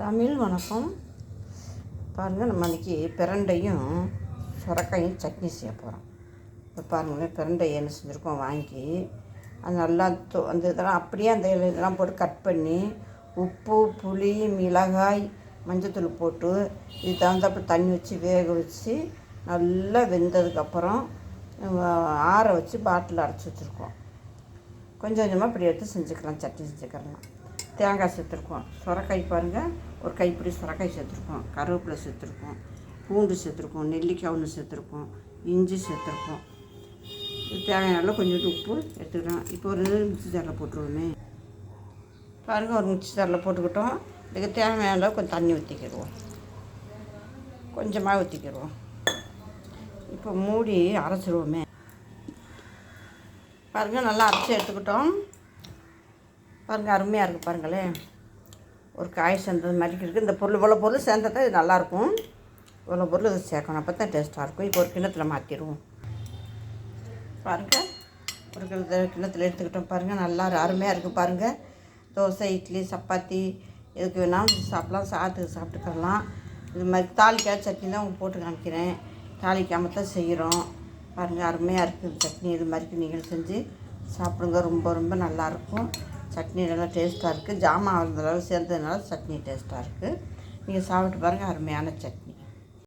தமிழ் வணக்கம். பாருங்கள் நம்ம அன்றைக்கி பிரண்டையும் சுரக்காயும் சட்னி செய்ய போகிறோம் இப்போ பாருங்களேன் பிரண்டை என்ன செஞ்சுருக்கோம் வாங்கி அது நல்லா தோ அந்த இதெல்லாம் அப்படியே அந்த இதெல்லாம் போட்டு கட் பண்ணி உப்பு புளி மிளகாய் மஞ்சத்தூள் போட்டு இது தகுந்தப்போ தண்ணி வச்சு வேக வச்சு நல்லா வெந்ததுக்கப்புறம் ஆற வச்சு பாட்டில் அடைச்சி வச்சுருக்கோம். கொஞ்சம் கொஞ்சமாக இப்படி எடுத்து செஞ்சுக்கலாம் சட்னி செஞ்சுக்கலாம். தேங்காய் சேர்த்துருக்கோம். சுரக்காய் பாருங்கள் ஒரு கைப்பிடி சுரக்காய் சேர்த்துருக்கோம். கருவேப்பிலை சேர்த்துருக்கோம். பூண்டு சேர்த்துருக்கோம். நெல்லிக்காய் ஒன்று சேர்த்துருக்கோம். இஞ்சி சேர்த்துருக்கோம். இது தேவையான கொஞ்சோண்டு உப்பு எடுத்துக்கிறோம். இப்போ ஒரு மிச்சி ஜாரில் போட்டுருவோமே. பாருங்கள் ஒரு மிச்சி ஜாரில் போட்டுக்கிட்டோம். இதுக்கு தேவையான கொஞ்சம் தண்ணி ஊற்றிக்கிடுவோம் கொஞ்சமாக ஊற்றிக்கிடுவோம் இப்போ மூடி அரைச்சிருவோமே. பாருங்கள் நல்லா அரைச்சி எடுத்துக்கிட்டோம். பாருங்கள் அருமையாக இருக்குது பாருங்களேன் ஒரு காய் சேர்ந்தது மாதிரி இருக்குது இந்த பொருள் இவ்வளோ பொருள் சேர்ந்தா தான் இது நல்லாயிருக்கும் இவ்வளோ பொருள் இது சேர்க்கணும். அப்போ தான் டேஸ்ட்டாக இருக்கும். இப்போ ஒரு கிண்ணத்தில் மாற்றிடுவோம் பாருங்கள் ஒரு கிண்ணத்துல கிண்ணத்தில் எடுத்துக்கிட்டோம் பாருங்கள் நல்லா அருமையாக இருக்குது பாருங்கள் தோசை இட்லி சப்பாத்தி எதுக்கு வேணாலும் சாப்பிட்லாம். சாத்துக்கு சாப்பிட்டுக்கலாம் இது மாதிரி தாலிக்காய் சட்னி தான் உங்களுக்கு போட்டு காமிக்கிறேன். தாளிக்காம தான் செய்கிறோம். பாருங்கள் அருமையாக இருக்குது சட்னி இது மாதிரி நீங்கள் செஞ்சு சாப்பிடுங்க. ரொம்ப ரொம்ப நல்லாயிருக்கும் சட்னி நல்லா டேஸ்ட்டாக இருக்குது. ஜாமான் அளவு சேர்ந்ததுனால சட்னி டேஸ்ட்டாக இருக்குது. நீங்கள் சாப்பிட்டு பாருங்கள் அருமையான சட்னி.